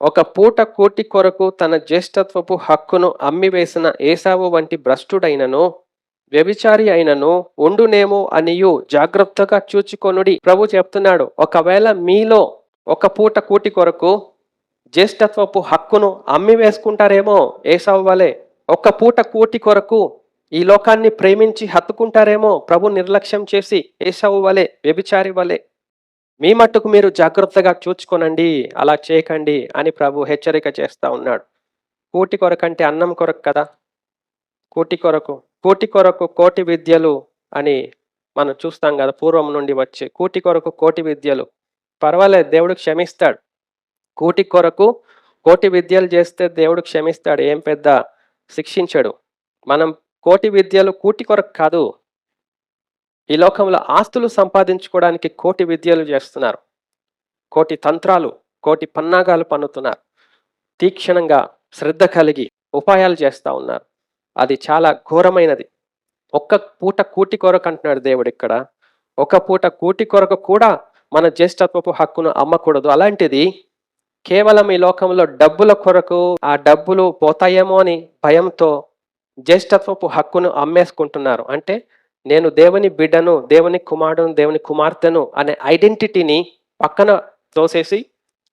ఒక పూట కోటి కొరకు తన జ్యేష్ఠత్వపు హక్కును అమ్మివేసిన ఏసావు వంటి భ్రష్టుడైనను వ్యభిచారి అయినను ఉండునేమో అనియు జాగ్రత్తగా చూచుకొనుడి. ప్రభు చెప్తున్నాడు ఒకవేళ మీలో ఒక పూట కూటి కొరకు జ్యేష్ఠత్వపు హక్కును అమ్మి వేసుకుంటారేమో ఏసావు వలె ఒక పూట కూటి కొరకు ఈ లోకాన్ని ప్రేమించి హత్తుకుంటారేమో ప్రభు నిర్లక్ష్యం చేసి ఏసావు వలె వ్యభిచారి వలె. మీ మట్టుకు మీరు జాగ్రత్తగా చూచుకోనండి అలా చేయకండి అని ప్రభు హెచ్చరిక చేస్తా ఉన్నాడు. కూటి కొరకంటే అన్నం కొరకు కదా? కూటి కొరకు కూటి కొరకు కోటి విద్యలు అని మనం చూస్తాం కదా పూర్వం నుండి వచ్చే కూటి కొరకు కోటి విద్యలు. పర్వాలేదు దేవుడు క్షమిస్తాడు. కూటి కొరకు కోటి విద్యలు చేస్తే దేవుడు క్షమిస్తాడు ఏం పెద్ద శిక్షించడు. మనం కోటి విద్యలు కూటి కొరకు కాదు ఈ లోకంలో ఆస్తులు సంపాదించుకోవడానికి కోటి విద్యలు చేస్తున్నారు. కోటి తంత్రాలు కోటి పన్నాగాలు పన్నుతున్నారు. తీక్షణంగా శ్రద్ధ కలిగి ఉపాయాలు చేస్తూ ఉన్నారు. అది చాలా ఘోరమైనది. ఒక్క పూట కూటి కొరకు అంటున్నాడు దేవుడు ఇక్కడ. ఒక పూట కూటి కొరకు కూడా మన జ్యేష్ఠత్వపు హక్కును అమ్మకూడదు. అలాంటిది కేవలం ఈ లోకంలో డబ్బుల కొరకు ఆ డబ్బులు పోతాయేమో అని భయంతో జ్యేష్ఠత్వపు హక్కును అమ్మేసుకుంటున్నారు. అంటే నేను దేవుని బిడ్డను దేవుని కుమారుడును దేవుని కుమార్తెను అనే ఐడెంటిటీని పక్కన తోసేసి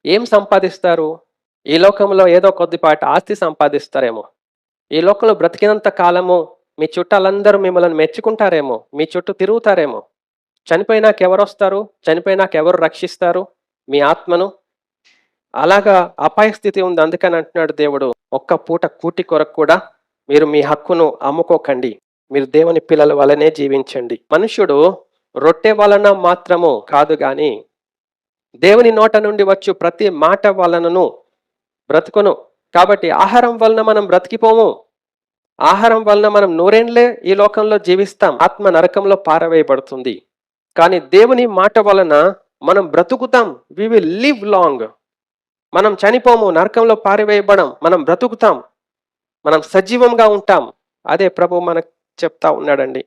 ఏం సంపాదిస్తారు? ఈ లోకంలో ఏదో కొద్దిపాటి ఆస్తి సంపాదిస్తారేమో. ఈ లోకంలో బ్రతికినంత కాలము మీ చుట్టాలందరూ మిమ్మల్ని మెచ్చుకుంటారేమో మీ చుట్టూ తిరుగుతారేమో. చనిపోయినాక ఎవరు వస్తారు చనిపోయినాక ఎవరు రక్షిస్తారు? మీ ఆత్మను? అలాగా అపాయ స్థితి ఉంది. అందుకని అంటున్నాడు దేవుడు ఒక్క పూట కూటి కొరకు కూడా మీరు మీ హక్కును అమ్ముకోకండి. మీరు దేవుని పిల్లల వలనే జీవించండి. మనుష్యుడు రొట్టె వలన మాత్రము కాదు గాని దేవుని నోట నుండి వచ్చు ప్రతి మాట వలనను బ్రతుకును. కాబట్టి ఆహారం వలన మనం బ్రతికిపోము. ఆహారం వలన మనం నూరేండ్లే ఈ లోకంలో జీవిస్తాం. ఆత్మ నరకంలో పారవేయబడుతుంది. కానీ దేవుని మాట వలన మనం బ్రతుకుతాం. వి విల్ లివ్ లాంగ్ మనం చనిపోము నరకంలో పారివేయబడం మనం బ్రతుకుతాం. మనం సజీవంగా ఉంటాం. అదే ప్రభు మనకు చెప్తా ఉన్నాడండి.